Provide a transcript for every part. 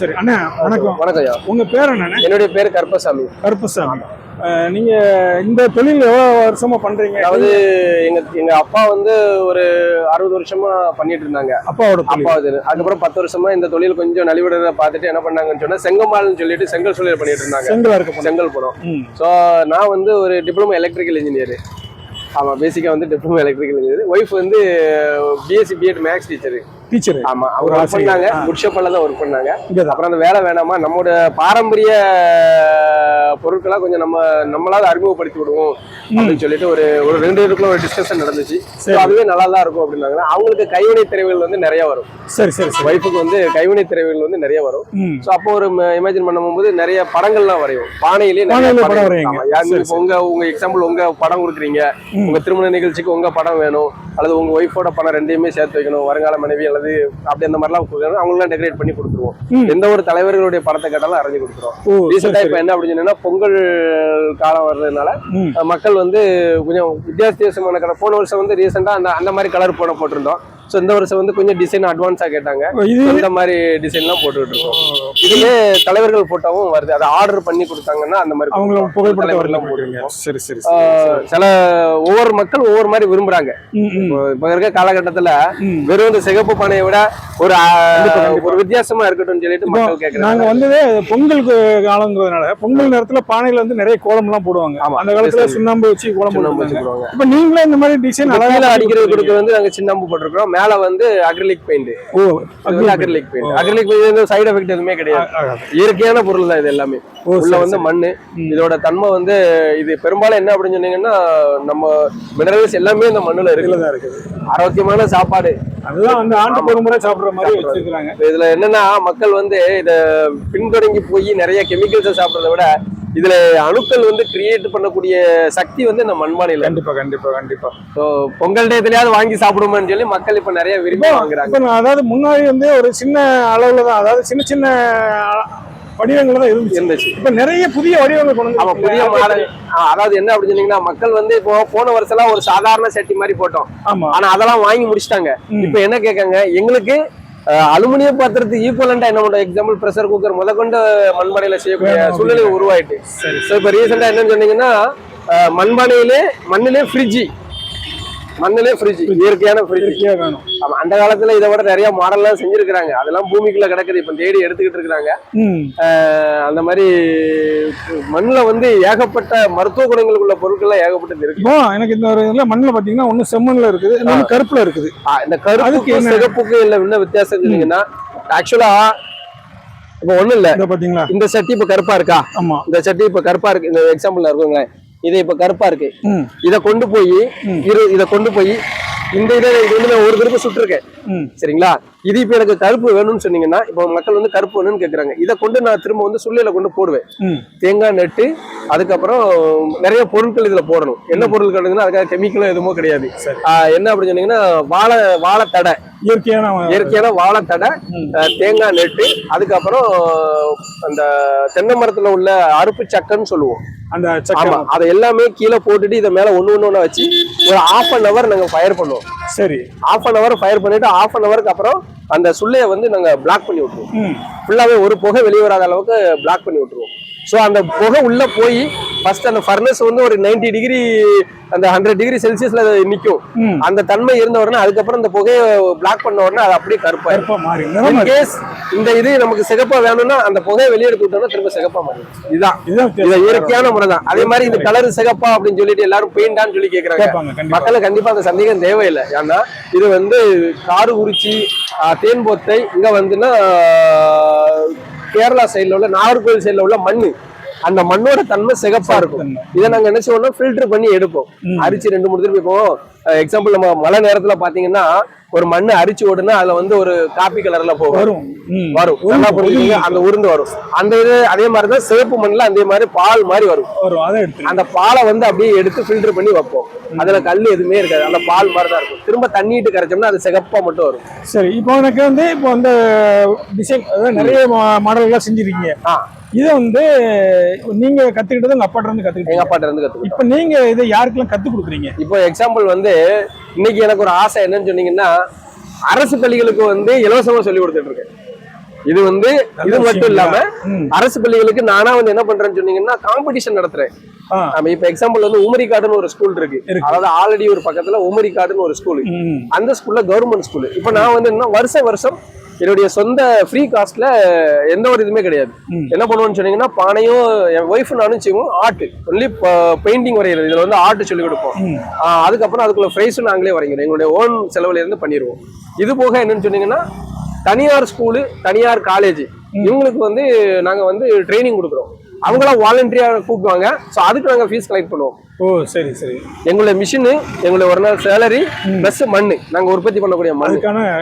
சரி அண்ணா வணக்கம். வணக்கம் ஐயா. உங்க பேர் என்னண்ணே என்னுடைய பேர் கருப்பசாமி. கருப்பசாமி. நீங்க இந்த தொழில் எவ்வளவு வருஷமா பண்றீங்க? அதாவது எங்க எங்க அப்பா வந்து ஒரு அறுபது வருஷமா பண்ணிட்டு இருந்தாங்க. அப்பாவோட அப்பா இது அதுக்கப்புறம் பத்து வருஷமா இந்த தொழில் கொஞ்சம் நலிவிடுறத பார்த்துட்டு என்ன பண்ணாங்கன்னு சொன்னா செங்கமால்னு சொல்லிட்டு செங்கல் தொழில் பண்ணிட்டு இருந்தாங்க. செங்கலா இருக்க செங்கல் புறம். ம். ஸோ நான் வந்து ஒரு டிப்ளமோ எலக்ட்ரிக்கல் இன்ஜினியர் ஆமா பேசிக்கா வந்து டிப்ளமோ எலக்ட்ரிக்கல் இன்ஜினியர் ஒய்ஃப் வந்து BSc BEd maths teacher teacher. ஆமா அவர் ஒர்க். பண்ணாங்க. ஆ. குட்ஷப்பல்ல தான் ஒர்க் பண்ணாங்க. அப்புறம் அந்த வேலை வேணாமா? நம்மளோட பாரம்பரிய பொருட்களா கொஞ்சம் நம்ம நம்மளால அறிமுகப்படுத்தி விடுவோம் அப்படின்னு சொல்லிட்டு ஒரு ஒரு ரெண்டு பேருக்குள்ள ஒரு டிஸ்கஷன் நடந்துச்சு. அதுவே நல்லா தான் இருக்கும் அப்படின்னாங்க. அவங்களுக்கு கைவினை திரைவுகள் வந்து நிறைய வரும். சரி சரி ஒய்ஃபுக்கு வந்து கைவினை திரைவுகள் வந்து நிறைய வரும். ஸோ அப்போ ஒரு இமேஜின் பண்ணும்போது நிறைய படங்கள்லாம் வரையும். பானையிலேயே நிறைய படம் இப்போ உங்க உங்க எக்ஸாம்பிள் உங்க படம் கொடுக்குறீங்க. உங்க திருமண நிகழ்ச்சிக்கு உங்க படம் வேணும். அல்லது உங்க ஒய்ஃபோட படம் ரெண்டையுமே சேர்த்து வைக்கணும். வருங்கால மனைவி அல்லது அப்படி அந்த மாதிரிலாம் அவங்களாம் டெக்கரேட் பண்ணி கொடுத்துருவோம். எந்த ஒரு தலைவர்களுடைய படத்தை கேட்டாலும் அரைஞ்சு கொடுத்துருவோம். ரீசெண்டா இப்ப என்ன அப்படின்னு சொன்னா பொங்கல் காலம் வர்றதுனால மக்கள் வந்து கொஞ்சம் வித்தியாச வித்தியாசமான கலர் போன வருஷம் வந்து ரீசெண்டா அந்த அந்த மாதிரி கலர் போட போட்டிருந்தோம். ஸோ இந்த வருஷம் வந்து கொஞ்சம் டிசைன் அட்வான்ஸா கேட்டாங்க. இந்த மாதிரி டிசைன்லாம் போட்டுக்கிட்டு இருக்கோம். இதுலயே தலைவர்கள் போட்டோவும் வருது. அதை ஆர்டர் பண்ணி கொடுத்தாங்கன்னா அந்த மாதிரி அவங்கள வரல போடுறீங்க. சரி சரி சில ஒவ்வொரு மக்கள் ஒவ்வொரு மாதிரி விரும்புறாங்க. இப்போ இருக்க காலகட்டத்துல. வெறும் இந்த சிகப்பு பானையை விட ஒரு. ஒரு வித்தியாசமா இருக்கட்டும்னு சொல்லிட்டு மக்கள் கேக்குறாங்க. நாங்க வந்ததே பொங்கலுக்கு காலங்கிறதுனால பொங்கல் நேரத்துல பானையில வந்து நிறைய கோலம் எல்லாம் போடுவாங்க. ஆமா. அந்த காலத்துல. சுண்ணாம்பு வச்சு கோலம் போடுவாங்க. இப்ப நீங்களே இந்த மாதிரி டிசைன் கீழே அடிக்கிறது கொடுக்க வந்து நாங்க சின்னம்பு போட்டிருக்கிறோம். மேல வந்து acrylic paint O acrylic paint acrylic paint வந்து சைடு எஃபெக்ட் எதுவுமே கிடையாது. இயற்கையான பொருள் தான் இது எல்லாமே. உள்ள வந்து. மண்ணு. இதோட தன்மை வந்து இது பெரும்பாலும் என்ன அப்படின்னு சொன்னீங்கன்னா நம்ம மினரல்ஸ் எல்லாமே இந்த மண்ணுல இருக்கு. இதுலதான் இருக்குது. ஆரோக்கியமான சாப்பாடு. அதுதான் வந்து ஆண்டுக்கு ஒரு முறை சாப்பிடுற மாதிரி. வச்சிருக்காங்க இதுல என்னன்னா மக்கள் வந்து இத பின்தொடங்கி போய் நிறைய கெமிக்கல்ஸ் சாப்பிடுறத விட இதுல அணுக்கள் வந்து கிரியேட் பண்ணக்கூடிய சக்தி வந்து இந்த மண்பானையில கண்டிப்பா கண்டிப்பா கண்டிப்பா. ஸோ பொங்கல் டயத்துலயாவது வாங்கி சாப்பிடுமான்னு சொல்லி மக்கள் இப்ப நிறைய விரும்பி வாங்குறாங்க. அதாவது முன்னாடி வந்து ஒரு சின்ன அளவுல தான் அதாவது சின்ன சின்ன வடிவங்கள் தான் இருந்துச்சு. இருந்துச்சு. இப்ப நிறைய புதிய வடிவங்கள் கொண்டு ஆமா புதிய. மாடல். அதாவது என்ன அப்படின்னு சொன்னீங்கன்னா மக்கள் வந்து இப்போ போன வருஷம் ஒரு சாதாரண சட்டி மாதிரி போட்டோம். ஆமா. ஆனா அதெல்லாம் வாங்கி முடிச்சிட்டாங்க. இப்ப என்ன கேட்காங்க? எங்களுக்கு அலுமினிய பாத்திரத்துக்கு ஈக்குவலண்டா என்ன பண்றோம் எக்ஸாம்பிள் ப்ரெஷர் குக்கர் முதற்கொண்டு மண்பானையில செய்யக்கூடிய சூழ்நிலை உருவாயிட்டு. ஸோ இப்போ ரீசெண்டா என்னன்னு சொன்னீங்கன்னா மண்பானையிலே மண்ணிலே ஃப்ரிட்ஜி மண்ணிலே ஃப்ரிட்ஜ் இயற்கையான ஃப்ரிட்ஜ் இயற்கையா வேணும். ஆமா அந்த காலத்துல இதை விட நிறைய மாடல்லாம் செஞ்சிருக்கிறாங்க. அதெல்லாம் பூமிக்குள்ள கிடக்குது இப்ப தேடி எடுத்துக்கிட்டு இருக்காங்க. ம். அந்த மாதிரி மண்ணுல வந்து ஏகப்பட்ட மருத்துவ குணங்கள் உள்ள பொருட்கள்லாம் ஏகப்பட்டது இருக்கு. எனக்கு இந்த ஒரு இதுல மண்ணுல பாத்தீங்கன்னா ஒண்ணு செம்மண்ல இருக்குது கருப்புல இருக்குது. இந்த கருப்புக்கு? சிகப்புக்கு இல்ல என்ன வித்தியாசம் சொன்னீங்கன்னா ஆக்சுவலா இப்ப ஒண்ணும் இல்ல. பாத்தீங்களா? இந்த சட்டி இப்ப கருப்பா இருக்கா? ஆமா. இந்த சட்டி இப்ப கருப்பா இருக்கு. இந்த எக்ஸாம்பிள்ல இருக்குங்களேன் இது இப்ப கருப்பா இருக்கு. இத கொண்டு போய். இரு இத கொண்டு போய் இந்த இதை இது வந்து நான் ஒரு திருப்ப சுட்டிருக்கேன். சரிங்களா? இது இப்ப எனக்கு கருப்பு வேணும்னு சொன்னீங்கன்னா இப்போ மக்கள் வந்து கருப்பு வேணும்னு கேக்குறாங்க. இதை கொண்டு நான் திரும்ப வந்து சுள்ளையில கொண்டு போடுவேன். தேங்காய் நட்டு அதுக்கப்புறம் நிறைய பொருட்கள் இதுல போடணும். என்ன கிடைக்குதுன்னா அதுக்காக கெமிக்கலும் எதுவும் கிடையாது. என்ன அப்படின்னு சொன்னீங்கன்னா வாழை வாழைத்தடை. இயற்கையான இயற்கையான வாழைத்தடை தேங்காய் நெட்டு அதுக்கப்புறம் அந்த தென்னை மரத்துல உள்ள அறுப்பு சக்கன்னு சொல்லுவோம். அந்த ஆமா அதை எல்லாமே கீழே போட்டுட்டு இதை மேல ஒண்ணு ஒண்ணு ஒண்ணா வச்சு ஒரு half அன் hour நாங்க ஃபயர் பண்ணுவோம். சரி. Half அன் hour ஃபயர் பண்ணிட்டு half அன் ஹவருக்கு அப்புறம் அந்த சுள்ளையை வந்து நாங்க பிளாக் பண்ணி விட்டுருவோம். ம் ஃபுல்லாவே ஒரு புகை வெளியே வராத அளவுக்கு பிளாக் பண்ணி விட்டுருவோம். ஸோ அந்த புகை உள்ள போய் ஃபர்ஸ்ட் அந்த ஃபர்னஸ் வந்து ஒரு 90 டிகிரி அந்த ஹண்ட்ரட் டிகிரி செல்சியஸ்ல நிற்கும் அந்த தன்மை இருந்த உடனே அதுக்கப்புறம் அந்த புகையை பிளாக் பண்ண உடனே அது அப்படியே கருப்பாயிரும். கருப்பா மாறி நிறம் மாறி. கேஸ் இந்த இது நமக்கு சிகப்பா வேணும்னா அந்த புகையை வெளியே எடுத்து விட்டோம்னா திரும்ப சிகப்பா மாறிடும் இதுதான் இது. இயற்கையான முறை தான் அதே மாதிரி இந்த கலர் சிகப்பா அப்படின்னு சொல்லிட்டு எல்லாரும் பெயிண்டான்னு சொல்லி கண்டிப்பா. மக்களுக்கு கண்டிப்பா அந்த சந்தேகம் தேவையில்லை. ஏன்னா இது வந்து காரக்குறிச்சி ஆஹ், தேன்பொத்தை இங்க வந்துன்னா கேரளா சைடுல உள்ள நாகர்கோவில் சைடுல உள்ள மண்ணு. அந்த மண்ணோட தன்மை சிகப்பா இருக்கும். இதை நாங்க என்ன செய்வோம்னா ஃபில்டர் பண்ணி எடுப்போம். அரிச்சு ரெண்டு மூணு திருப்பி இப்போ எக்ஸாம்பிள் நம்ம மழை நேரத்துல பாத்தீங்கன்னா ஒரு மண்ணு அரிச்சு ஓடுனா அதுல வந்து ஒரு காப்பி கலர்ல போகும். வரும். வரும். அந்த உருண்டு வரும். அந்த இது அதே மாதிரி தான் சிவப்பு மண்ணுல அதே மாதிரி பால் மாதிரி வரும். அந்த பாலை வந்து அப்படியே எடுத்து ஃபில்டர் பண்ணி வைப்போம். அதுல கல் எதுவுமே இருக்காது. அந்த பால் மாதிரி தான் இருக்கும். திரும்ப தண்ணிட்டு கரைச்சோம்னா அது சிகப்பா மட்டும் வரும். சரி இப்போ எனக்கு வந்து இப்போ அந்த டிசைன் நிறைய மா- மாடல்கள்லாம் செஞ்சிருக்கீங்க. இதை வந்து நீங்க கத்துக்கிட்டது உங்க அப்பாட்ட இருந்து எங்க கத்துக்கிட்டீங்க அப்பாட்ட இருந்து கத்துக்கிட்டோம். இப்போ நீங்க இதை யாருக்கெல்லாம் கத்து கொடுக்குறீங்க? இப்போ எக்ஸாம்பிள் வந்து இன்னைக்கு எனக்கு ஒரு ஆசை என்னன்னு சொன்னீங்கன்னா அரசு பள்ளிகளுக்கு வந்து இலவசமா சொல்லி கொடுத்துட்டு இருக்கேன். இது வந்து இது மட்டும் இல்லாம. அரசு பள்ளிகளுக்கு நானா வந்து என்ன பண்றேன்னு சொன்னீங்கன்னா காம்படிஷன் நடத்துறேன். நம்ம இப்ப எக்ஸாம்பிள் வந்து உமரிக்காடுன்னு ஒரு ஸ்கூல் இருக்கு. அதாவது ஆல்ரெடி ஒரு பக்கத்துல உமரிக்காடுன்னு ஒரு ஸ்கூல் அந்த ஸ்கூல்ல கவர்மெண்ட் ஸ்கூல் இப்போ நான் வந்து என்ன வருஷம் வருஷம் என்னுடைய சொந்த ஃப்ரீ காஸ்ட்ல எந்த ஒரு இதுவுமே கிடையாது. என்ன பண்ணுவோம்னு சொன்னீங்கன்னா பானையும் என் ஒய்ஃப் நானும் செய்வோம் ஆர்ட் ஒன்லி பெயிண்டிங் வரைகிறது. இதுல வந்து ஆர்ட் சொல்லி கொடுப்போம். அதுக்கப்புறம் அதுக்குள்ள ப்ரைஸும் நாங்களே வரைக்கிறோம் எங்களுடைய ஓன் செலவுல இருந்து பண்ணிடுவோம். இது போக என்னன்னு சொன்னீங்கன்னா தனியார் ஸ்கூலு தனியார் காலேஜ் இவங்களுக்கு வந்து நாங்க வந்து ட்ரைனிங் கொடுக்குறோம். அவங்களாம் வாலண்டியா கூப்பிடுவாங்க. ஸோ அதுக்கு நாங்க ஃபீஸ் கலெக்ட் பண்ணுவோம். ஓ சரி சரி. எங்களுடைய மிஷினு எங்களுடைய ஒரு நாள் சேலரி ப்ளஸ் மண்ணு. நாங்க உற்பத்தி பண்ணக்கூடிய மண்ணு.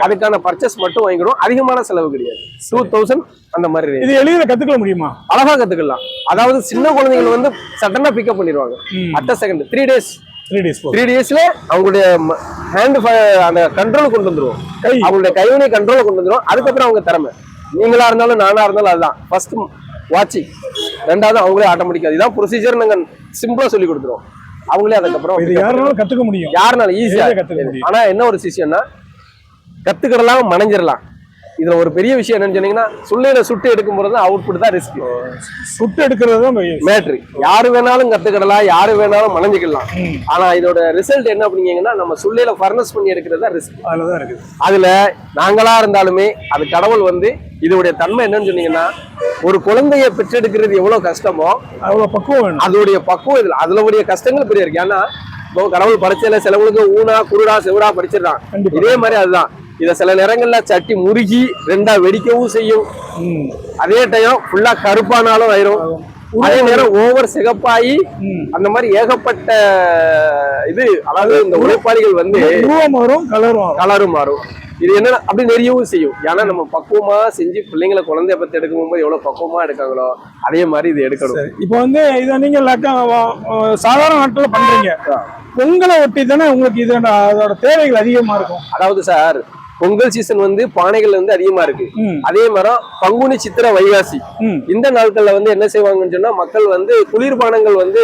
அதுக்கான பர்ச்சேஸ் மட்டும் வாங்கிடுவோம் அதிகமான செலவு கிடையாது. டூ தௌசண்ட் அந்த மாதிரி. இது எளிதில் கத்துக்கல முடியுமா? அழகா கத்துக்கலாம். அதாவது சின்ன குழந்தைகள் வந்து சடனா பிக்கப் பண்ணிடுவாங்க. ம். அட்ட செகண்ட் த்ரீ டேஸ் த்ரீ டேஸ்ல அவங்களுடைய ஹேண்ட் அந்த கண்ட்ரோல் கொண்டு வந்துருவோம். அவங்களுடைய கைவினை கண்ட்ரோல் கொண்டு வந்துரும் அதுக்கப்புறம் அவங்க திறமை. நீங்களா இருந்தாலும் நானா இருந்தாலும் அதுதான். ஃபர்ஸ்ட் வாட்சிங் ரெண்டாவது அவங்களே ஆட்டோமேட்டிக்கா இதுதான் ப்ரொசீஜர் நாங்க சிம்பிளா சொல்லி கொடுத்துருவோம். அவங்களே அதுக்கப்புறம் இது யாருனாலும் கத்துக்க முடியும். யாருனாலும் ஈஸியா கத்துக்க முடியும். ஆனா என்ன ஒரு விஷயம்னா கத்துக்கிடலாம் மனைஞ்சிடலாம் இதுல ஒரு பெரிய விஷயம் என்னன்னு சொன்னீங்கன்னா சுள்ளையில சுட்டு எடுக்கும் போது அவுட்புட் தான் ரிஸ்க் சுட்டு எடுக்கிறது தான். மேட்ரு யாரு வேணாலும் கத்துக்கிடலாம் யாரு வேணாலும் மனைஞ்சிக்கலாம் ம். ஆனா இதோட ரிசல்ட் என்ன அப்படிங்கன்னா நம்ம சுள்ளையில ஃபர்னஸ் பண்ணி எடுக்கிறது தான் ரிஸ்க் அதுலதான் இருக்குது. அதுல நாங்களா இருந்தாலுமே அது கடவுள் வந்து இதோடைய தன்மை என்னன்னு சொன்னீங்கன்னா ஒரு குழந்தைய பெற்றெடுக்கிறது எவ்வளவு கஷ்டமோ அவ்வளவு பக்குவம் அதோடைய பக்குவம் இதுல அதுல உடைய கஷ்டங்கள் பெரிய இருக்கு. ஏன்னா இப்போ கடவுள் படைச்சல சிலவங்களுக்கு ஊனா குருடா செவிடா படிச்சிடறான். இதே மாதிரி அதுதான். இத சில நேரங்கள்ல சட்டி முருகி ரெண்டா வெடிக்கவும் செய்யும். அதே டைம் ஃபுல்லா கருப்பானாலும் ஆயிரும். அதே நேரம் ஓவர் சிகப்பாயி ம். அந்த மாதிரி ஏகப்பட்ட இது அதாவது இந்த உழைப்பாளிகள் வந்து வரும் கலரும் கலரும் மாறும். இது என்ன அப்படி நெறியவும் செய்யும். ஏன்னா நம்ம பக்குவமா செஞ்சு பிள்ளைங்களை குழந்தைய பத்தி எடுக்கும் போது எவ்வளவு பக்குவமா எடுக்காங்களோ அதே மாதிரி இது எடுக்கணும். இப்போ வந்து இதை நீங்க சாதாரண நாட்கள பண்றீங்க. பொங்கலை ஒட்டி தானே உங்களுக்கு இது அதோட தேவைகள் அதிகமா இருக்கும். அதாவது சார் பொங்கல் சீசன் வந்து பானைகள் வந்து அதிகமா இருக்கு. அதே மாதிரி பங்குனி சித்திரை வைகாசி. இந்த நாட்கள்ல வந்து என்ன செய்வாங்கன்னு சொன்னா மக்கள் வந்து குளிர்பானங்கள் வந்து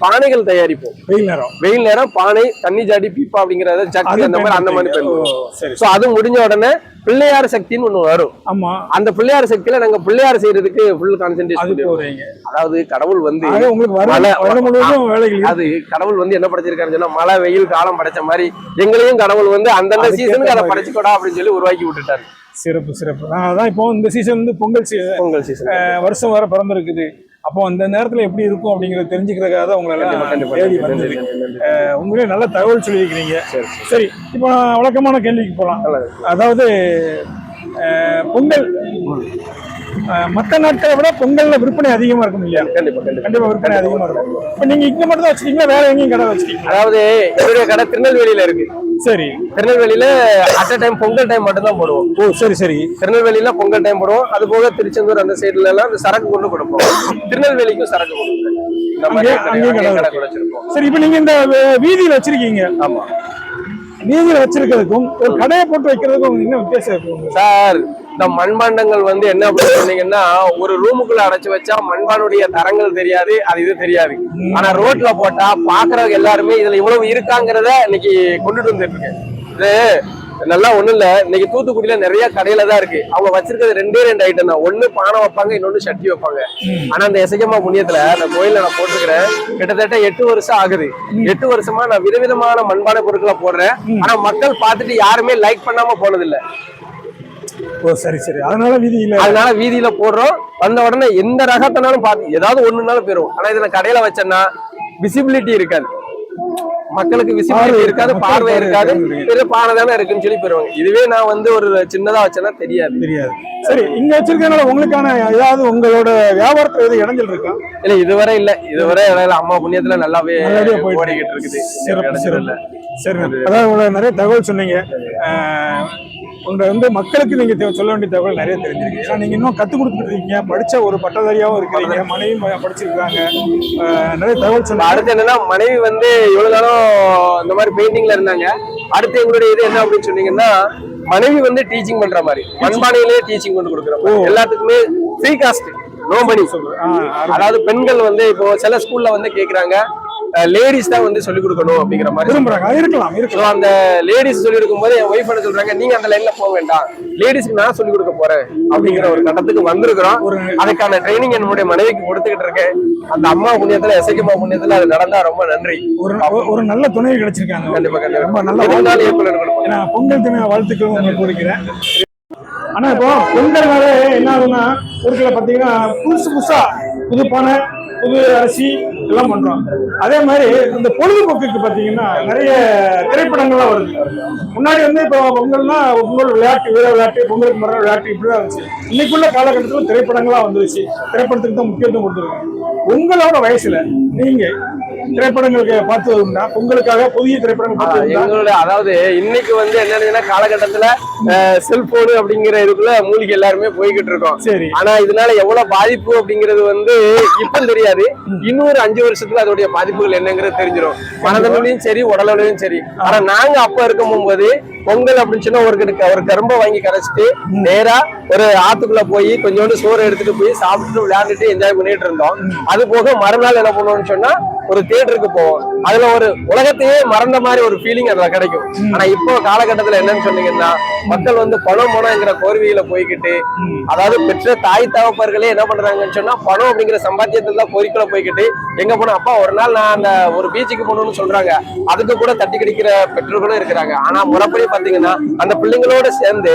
பானைகள் தயாரிப்போம். வெயில் நேரம். வெயில் நேரம் பானை தண்ணி ஜாடி பீப்பா அப்படிங்கறத ஜக்கு அந்த மாதிரி அந்த மாதிரி சரி சோ அது முடிஞ்ச உடனே பிள்ளையார் சக்தின்னு ஒண்ணு வரும். ஆமா. அந்த பிள்ளையார் சக்தியில நாங்க பிள்ளையார் செய்யறதுக்கு ஃபுல் போறீங்க. அதாவது கடவுள் வந்து. அது கடவுள் வந்து என்ன படைச்சிருக்காருன்னு சொன்னா மழை வெயில் காலம் படைச்ச மாதிரி எங்களையும் கடவுள் வந்து அந்தந்த சீசனுக்கு அதை. படைச்சுக்கோடா அப்படின்னு சொல்லி உருவாக்கி விட்டுட்டாரு. சிறப்பு சிறப்பு. அதான் இப்போ இந்த சீசன் வந்து பொங்கல் சீ- பொங்கல் சீசன் வருஷம் வர பிறந்திருக்குது. அப்போ அந்த நேரத்துல எப்படி இருக்கும் அப்படிங்கறத தெரிஞ்சுக்கிறதுக்காக தான் உங்களை தேடி வந்தது. உண்மையிலே நல்ல தகவல் சொல்லியிருக்கிறீங்க. சரி இப்போ நான் வழக்கமான கேள்விக்கு போகலாம் அதாவது பொங்கல். மத்த நாட்களை விட பொங்கல்ல விற்பனை அதிகமா இருக்கும் இல்லையா? கண்டிப்பா கண்டிப்பா. கண்டிப்பா விற்பனை அதிகமா இருக்கும். இப்போ நீங்க இங்க மட்டும் தான் வச்சிருக்கீங்களா? வேற எங்கேயும் கடை வச்சிருக்கீங்களா? அதாவது என்னுடைய கடை திருநெல்வேலியில இருக்கு. சரி. திருநெல்வேலியில at a time Pongal time மட்டும் தான் போடுவோம். ஓ சரி சரி. திருநெல்வேலியில பொங்கல் டைம் போடுவோம். அது போக திருச்செந்தூர் அந்த சைடுல எல்லாம் இந்த சரக்கு கொண்டு கொடுப்போம். திருநெல்வேலிக்கும் சரக்கு. வச்சிருக்கோம் சரி இப்போ நீங்க இந்த வீதியில வச்சிருக்கீங்க. ஆமா. வீதியில வச்சிருக்கிறதுக்கும் ஒரு கடையை போட்டு வைக்கிறதுக்கும் என்ன வித்தியாசம் இருக்கு? சார் இந்த மண்பாண்டங்கள் வந்து என்ன அப்படின்னு சொன்னீங்கன்னா ஒரு ரூமுக்குள்ள அடைச்சு வச்சா மண்பானுடைய தரங்கள் தெரியாது அது இது தெரியாது. ஆனா ரோட்ல போட்டா பாக்குறவங்க எல்லாருமே இதுல இவ்வளவு இருக்காங்கிறத இன்னைக்கு கொண்டுட்டு வந்துட்டு இருக்கேன். இது நல்லா ஒண்ணும் இல்ல. இன்னைக்கு தூத்துக்குடியில நிறைய கடையில தான் இருக்கு. அவங்க வச்சிருக்கிறது ரெண்டே ரெண்டு ஐட்டம் தான். ஒண்ணு பானை வைப்பாங்க இன்னொன்னு சட்டி வைப்பாங்க. ஆனா அந்த எசகமா புண்ணியத்துல அந்த கோயில நான் போட்டிருக்கிறேன். கிட்டத்தட்ட எட்டு வருஷம் ஆகுது. எட்டு வருஷமா நான் விதவிதமான மண்பானை பொருட்களை போடுறேன். ஆனா மக்கள் பார்த்துட்டு யாருமே லைக் பண்ணாம போனதில்லை. ஓ சரி சரி. அதனால வீதியில அதனால வீதியில போடுறோம். வந்த உடனே எந்த ரகத்தினாலும் பார்த்து ஏதாவது ஒண்ணுனாலும் போயிரும் ஆனா இதுல கடையில வச்சேன்னா விசிபிலிட்டி இருக்காது. மக்களுக்கு விசிபிலிட்டி இருக்காது பார்வை இருக்காது. பெரிய பானை தானே இருக்குன்னு சொல்லி போயிருவாங்க இதுவே நான் வந்து ஒரு சின்னதா வச்சேன்னா தெரியாது. தெரியாது. சரி இங்க வச்சிருக்கனால உங்களுக்கான ஏதாவது உங்களோட வியாபாரத்துல எது இடைஞ்சல் இருக்கா? இல்ல இதுவரை இல்ல. இதுவரை அம்மா புண்ணியத்துல நல்லாவே ஓடிக்கிட்டு இருக்குது. இல்ல. சரி அதாவது நிறைய தகவல் சொன்னீங்க. உங்களை வந்து மக்களுக்கு நீங்க சொல்ல வேண்டிய தகவல் நிறைய தெரிஞ்சிருக்கு. ஏன்னா நீங்க இன்னும் கத்து கொடுத்துட்டு இருக்கீங்க. படிச்ச ஒரு பட்டதாரியாவும் இருக்கிறீங்க. மனைவியும் படிச்சிருக்காங்க. நிறைய தகவல் சொன்னாங்க அடுத்து என்னன்னா மனைவி வந்து இவ்வளவு நாளும் இந்த மாதிரி பெயிண்டிங்ல இருந்தாங்க. அடுத்து எங்களுடைய இது என்ன அப்படின்னு சொன்னீங்கன்னா மனைவி வந்து டீச்சிங் பண்ற மாதிரி. மண்பானையிலேயே டீச்சிங் கொண்டு கொடுக்குற மாதிரி. எல்லாத்துக்குமே ஃப்ரீ காஸ்ட் நோ மணி ஆஹ், அதாவது பெண்கள் வந்து இப்போ சில ஸ்கூல்ல வந்து கேக்குறாங்க. லேடிஸ் தான் வந்து சொல்லிக் கொடுக்கணும் அப்படிங்கிற மாதிரி விரும்புறாங்க. இருக்கலாம் இருக்கலாம். அந்த லேடிஸ் சொல்லி கொடுக்கும்போது என் ஒய்ஃப் என்ன சொல்றாங்க நீங்க அந்த லைன்ல போக வேண்டாம். லேடிஸ்க்கு நான் சொல்லி கொடுக்க போறேன். அப்படிங்கிற ஒரு கட்டத்துக்கு வந்திருக்கிறோம். ஒரு அதுக்கான ட்ரைனிங் என்னுடைய மனைவிக்கு கொடுத்துக்கிட்டு இருக்கேன். அந்த அம்மா புண்ணியத்துல எசைக்கம்மா புண்ணியத்துல அது நடந்தா ரொம்ப நன்றி. ஒரு ஒரு நல்ல துணை கிடைச்சிருக்காங்க. கண்டிப்பா ரொம்ப கண்டிப்பா நல்ல இயக்குநர்கள் ஏன்னா பொங்கல் தின வாழ்த்துக்கள் உங்களுக்கு கொடுக்கிறேன் ஆனா இப்போ பொங்கல்னால என்ன ஆகுதுன்னா ஒரு சில பாத்தீங்கன்னா புதுசு புதுசா புது பானை புது அரிசி எல்லாம் பண்றோம். அதே மாதிரி இந்த பொழுதுபோக்குக்கு பாத்தீங்கன்னா நிறைய திரைப்படங்கள்லாம் வருது. முன்னாடி வந்து இப்போ பொங்கல்னா பொங்கல் விளையாட்டு வீர விளையாட்டு பொங்கலுக்கு மரம் விளையாட்டு இப்படிதான் இருந்துச்சு. இன்னைக்குள்ள காலகட்டத்தில் திரைப்படங்களா வந்துருச்சு. திரைப்படத்துக்கு தான் முக்கியத்துவம் கொடுத்துருக்காங்க. உங்களோட வயசுல நீங்க திரைப்படங்களுக்கு பார்த்தது உண்டா பொங்கலுக்காக புதிய திரைப்படங்கள் பார்த்தது உண்டா? எங்களோட அதாவது இன்னைக்கு வந்து என்னன்னா காலகட்டத்துல செல்போனு அப்படிங்கிற இதுக்குள்ள மூலிகை எல்லாருமே போய்கிட்டு இருக்கோம். சரி. ஆனா இதனால எவ்வளவு பாதிப்பு அப்படிங்கிறது வந்து இப்ப தெரியாது. இன்னொரு அஞ்சு வருஷத்துல அதோடைய பாதிப்புகள் என்னங்கிறது தெரிஞ்சிடும் மனதளவுலயும் சரி உடலளவுலயும் சரி. ஆனா நாங்க அப்ப இருக்கும் போது பொங்கல் அப்படின்னு சொன்னா ஒரு ஒரு கரும்பை வாங்கி கரைச்சிட்டு நேரா ஒரு ஆத்துக்குள்ள போய் கொஞ்சோண்டு சோறு எடுத்துட்டு போய் சாப்பிட்டுட்டு விளையாண்டுட்டு என்ஜாய் பண்ணிட்டு இருந்தோம். அது போக மறுநாள் என்ன பண்ணுவோம்னு சொன்னா ஒரு தியேட்டருக்கு போவோம். அதுல ஒரு உலகத்தையே மறந்த மாதிரி ஒரு ஃபீலிங் அதுல கிடைக்கும். ஆனா இப்போ காலகட்டத்துல என்னன்னு சொன்னீங்கன்னா மக்கள் வந்து பணம் பணம்ங்கிற கோர்வையில போய்கிட்டு அதாவது பெற்ற தாய் தகப்பர்களே என்ன பண்றாங்கன்னு சொன்னா பணம் அப்படிங்கிற சம்பாத்தியத்துல தான் கோரிக்கையில போய்கிட்டு எங்க போனா அப்பா ஒரு நாள் நான் அந்த ஒரு பீச்சுக்கு போகணும்னு சொல்றாங்க. அதுக்கு கூட தட்டி கடிக்கிற பெற்றோர்களும் இருக்கிறாங்க. ஆனா முறைப்படி பாத்தீங்கன்னா அந்த பிள்ளைங்களோட சேர்ந்து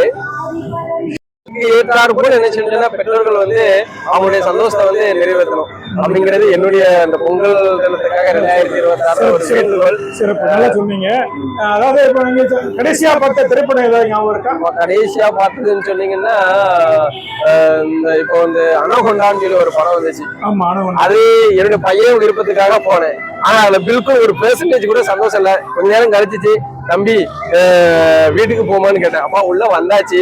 ஏற்றாறு கூட என்ன செஞ்சோம்னா பெற்றோர்கள் வந்து அவங்களுடைய சந்தோஷத்தை வந்து நிறைவேற்றணும். அப்படிங்கிறது என்னுடைய அந்த பொங்கல் தினத்துக்காக ரெண்டாயிரத்தி இருபத்தி ஆறு ஒரு வேண்டுகோள். சிறப்பு நல்லா சொன்னீங்க. அதாவது இப்ப நீங்க கடைசியா பார்த்த திரைப்படம் ஏதாவது ஞாபகம் இருக்கா? கடைசியா பார்த்ததுன்னு சொன்னீங்கன்னா இப்போ வந்து அனகொண்டான்னு சொல்லி ஒரு படம் வந்துச்சு. ஆமா அது என்னுடைய பையன் விருப்பத்துக்காக போனேன். ஆனா அதுல பில்குல் ஒரு பெர்சன்டேஜ் கூட சந்தோஷம் இல்ல. கொஞ்ச நேரம் கழிச்சிச்சு தம்பி வீட்டுக்கு போமான்னு கேட்டேன். அப்பா உள்ள வந்தாச்சு.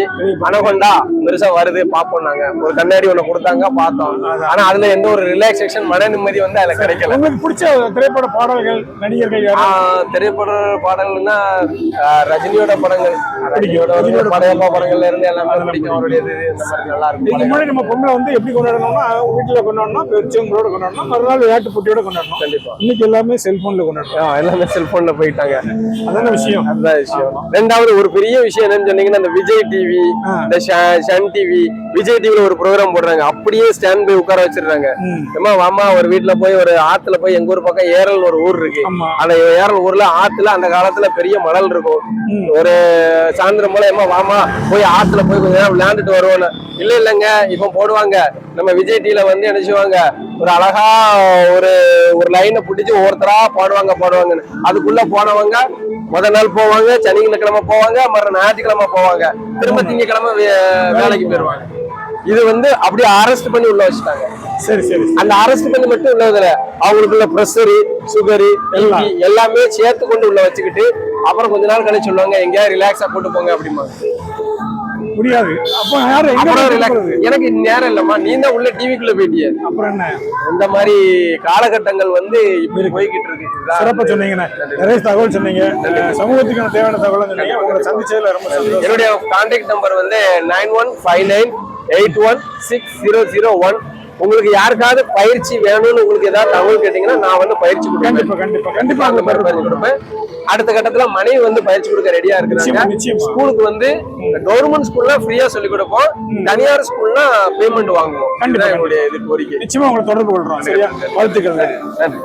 அனகொண்டா பெருசா வருது பாப்போம் நாங்க. ஒரு கண்ணாடி ஒண்ணு கொடுத்தாங்க பார்த்தோம். ஆனா அதுல எந்த ஒரு ரிலாக்ஸேஷன் மன நிம்மதி வந்து அதுல கிடைக்கல. உங்களுக்கு பிடிச்ச திரைப்பட பாடல்கள் நடிகர்கள் திரைப்பட பாடல்கள்னா ரஜினியோட படங்கள். ரஜினியோட படையப்பா படங்கள்ல இருந்து எல்லாமே பிடிக்கும். அவருடைய இது நல்லா இருக்கும். நம்ம பொங்கலை வந்து எப்படி கொண்டாடணும்னா வீட்டுல கொண்டாடணும் பெருச்சவங்களோட கொண்டாடணும் மறுநாள் விளையாட்டு போட்டியோட கொண்டாடணும். கண்டிப்பா. இன்னைக்கு எல்லாமே செல்போன்ல கொண்டாடணும் ஆஹ் எல்லாமே செல்போன்ல போயிட்டாங்க. அதான விஷயம். அதுதான் விஷயம். ரெண்டாவது ஒரு பெரிய விஷயம் என்னன்னு சொன்னீங்கன்னா இந்த விஜய் டிவி. இந்த சன் டிவி விஜய் டிவில ஒரு ப்ரோக்ராம் போடுறாங்க. அப்படியே ஸ்டாண்ட் பை உட்கார வச்சிடுறாங்க. ம். ஏமா வாமா ஒரு வீட்டுல போய் ஒரு ஆத்துல போய் எங்க ஊர் பக்கம் ஏரல் ஒரு ஊர் இருக்கு. அந்த ஏரல் ஊர்ல ஆத்துல அந்த காலத்துல பெரிய மணல் இருக்கும். ஒரு சாயந்தரம் போல ஏமா வாமா போய் ஆத்துல போய் கொஞ்ச நேரம் விளையாண்டுட்டு வருவோன்னு. இல்ல இல்லைங்க இப்போ போடுவாங்க. நம்ம விஜய் டிவில வந்து என்ன செய்வாங்க? ஒரு அழகா ஒரு ஒரு லைனை பிடிச்சி ஒவ்வொருத்தரா பாடுவாங்க பாடுவாங்கன்னு. அதுக்குள்ள போனவங்க முத நாள் போவாங்க சனிக்கிழமை போவாங்க மறு ஞாயிற்றுக்கிழமை போவாங்க. திரும்ப திங்கக்கிழமை வேலைக்கு போயிருவாங்க. இது வந்து அப்படியே அரெஸ்ட் பண்ணி உள்ள வச்சுட்டாங்க. சரி சரி அந்த அரெஸ்ட் பண்ணி மட்டும் உள்ளதுல அவங்களுக்குள்ள ப்ரெஷரு சுகரு எல்லாம். எல்லாமே சேர்த்து கொண்டு உள்ள வச்சுக்கிட்டு அப்புறம் கொஞ்ச நாள் கழிச்சு சொல்லுவாங்க எங்கேயாவது ரிலாக்ஸா போட்டு போங்க அப்படிம்பாங்க. முடியாது அப்ப யாரு? எங்க? எனக்கு நேரம் இல்லம்மா. நீ தான் உள்ள டிவிக்குள்ள போயிட்டிய. அப்புறம் என்ன? இந்த மாதிரி காலகட்டங்கள் வந்து இப்படி போய்கிட்டு இருக்கு. சிறப்பா சொன்னீங்கண்ணே நிறைய தகவல் சொன்னீங்க. சமூகத்துக்கான தேவையான தகவல் சொன்னீங்க. உங்களை சந்திச்சதுல ரொம்ப என்னுடைய கான்டாக்ட் நம்பர் வந்து nine one five nine eight one six zero zero one உங்களுக்கு யாருக்காவது பயிற்சி வேணும்னு உங்களுக்கு ஏதாவது தகவல் கேட்டீங்கன்னா நான் வந்து பயிற்சி கொடுப்பேன் கண்டிப்பா அந்த மாதிரி பயிற்சி கொடுப்பேன். அடுத்த கட்டத்துல மனைவி வந்து பயிற்சி கொடுக்க ரெடியா இருக்கிறாங்க. ஸ்கூலுக்கு வந்து கவர்மெண்ட் ஸ்கூல்ல ஃப்ரீயா சொல்லி கொடுப்போம். தனியார் ஸ்கூல்னா பேமெண்ட் வாங்குவோம். கண்டிப்பா, என்னுடைய இது கோரிக்கை. நிச்சயமா உங்களை தொடர்பு கொள்றோம். சரியா? வாழ்த்துக்கள். நன்றி.